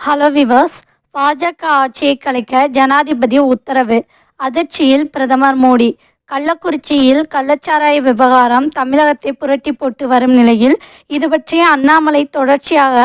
Hello viewers பாஜக ஆட்சியை கலைக்க ஜனாதிபதி உத்தரவு. அதிர்ச்சியில் பிரதமர் மோடி. கள்ளக்குறிச்சியில் கள்ளச்சாராய விவகாரம் தமிழகத்தை புரட்டி போட்டு வரும் நிலையில் இது பற்றி அண்ணாமலை தொடர்ச்சியாக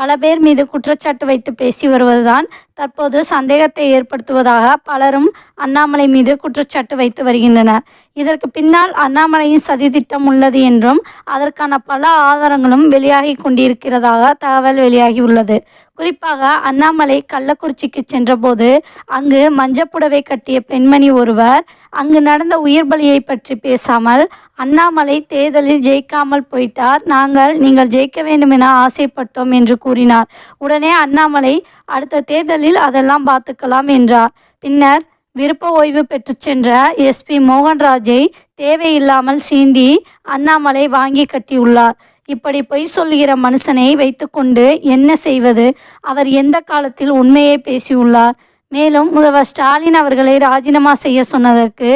பல பேர் மீது குற்றச்சாட்டு வைத்து பேசி வருவதுதான் தற்போது சந்தேகத்தை ஏற்படுத்துவதாக பலரும் அண்ணாமலை மீது குற்றச்சாட்டு வைத்து வருகின்றனர். இதற்கு பின்னால் அண்ணாமலையின் சதித்திட்டம் உள்ளது என்றும் அதற்கான பல ஆதாரங்களும் வெளியாகி கொண்டிருக்கிறதாக தகவல் வெளியாகியுள்ளது குறிப்பாக அண்ணாமலை கள்ளக்குறிச்சிக்கு சென்றபோது அங்கு மஞ்சப்புடவை கட்டிய பெண்மணி ஒருவர் அங்கு நடந்த உயிர் பலியை பற்றி பேசாமல் அண்ணாமலை தேர்தலில் ஜெயிக்காமல் போயிட்டார். நாங்கள் நீங்கள் ஜெயிக்க வேண்டும் என ஆசைப்பட்டோம் என்று கூறினார். உடனே அண்ணாமலை அடுத்த தேர்தலில் அதெல்லாம் பார்த்துக்கலாம் என்றார். பின்னர் விருப்ப ஓய்வு பெற்று சென்ற எஸ்பி மோகன்ராஜை தேவையில்லாமல் சீண்டி அண்ணாமலை வாங்கி கட்டியுள்ளார். இப்படி பொய் சொல்லுகிற மனுஷனை வைத்துக்கொண்டு என்ன செய்வது? அவர் எந்த காலத்தில் உண்மையை பேசியுள்ளார்? மேலும் முதல்வர் ஸ்டாலின் அவர்களை ராஜினாமா செய்ய சொன்னதற்கு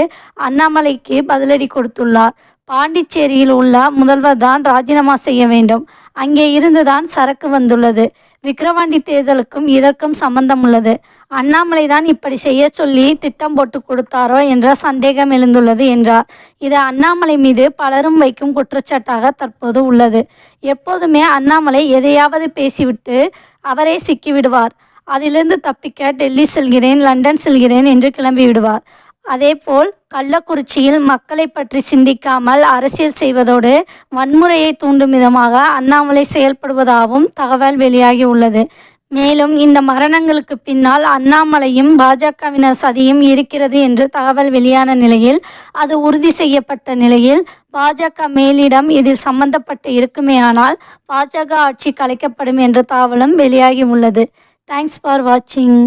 அண்ணாமலைக்கு பதிலடி கொடுத்துள்ளார். பாண்டிச்சேரியில் உள்ள முதல்வர் தான் ராஜினாமா செய்ய வேண்டும். அங்கே இருந்துதான் சரக்கு வந்துள்ளது. விக்கிரவாண்டி தேர்தலுக்கும் இதற்கும் சம்பந்தம் உள்ளது. அண்ணாமலை தான் இப்படி செய்ய சொல்லி திட்டம் போட்டு கொடுத்தாரோ என்ற சந்தேகம் எழுந்துள்ளது என்றார். இது அண்ணாமலை மீது பலரும் வைக்கும் குற்றச்சாட்டாக தற்போது உள்ளது. எப்போதுமே அண்ணாமலை எதையாவது பேசிவிட்டு அவரே சிக்கிவிடுவார். அதிலிருந்து தப்பிக்க டெல்லி செல்கிறேன் லண்டன் செல்கிறேன் என்று கிளம்பி விடுவார் அதேபோல் கள்ளக்குறிச்சியில் மக்களை பற்றி சிந்திக்காமல் அரசியல் செய்வதோடு வன்முறையை தூண்டும் விதமாக அண்ணாமலை செயல்படுவதாகவும் தகவல் வெளியாகி உள்ளது. மேலும் இந்த மரணங்களுக்கு பின்னால் அண்ணாமலையும் பாஜகவினர் சதியும் இருக்கிறது என்று தகவல் வெளியான நிலையில் அது உறுதி செய்யப்பட்ட நிலையில் பாஜக மேலிடம் இதில் சம்பந்தப்பட்டு இருக்குமேயானால் பாஜக ஆட்சி கலைக்கப்படும் என்ற தகவலும் வெளியாகி உள்ளது. தேங்க்ஸ் ஃபார் வாட்சிங்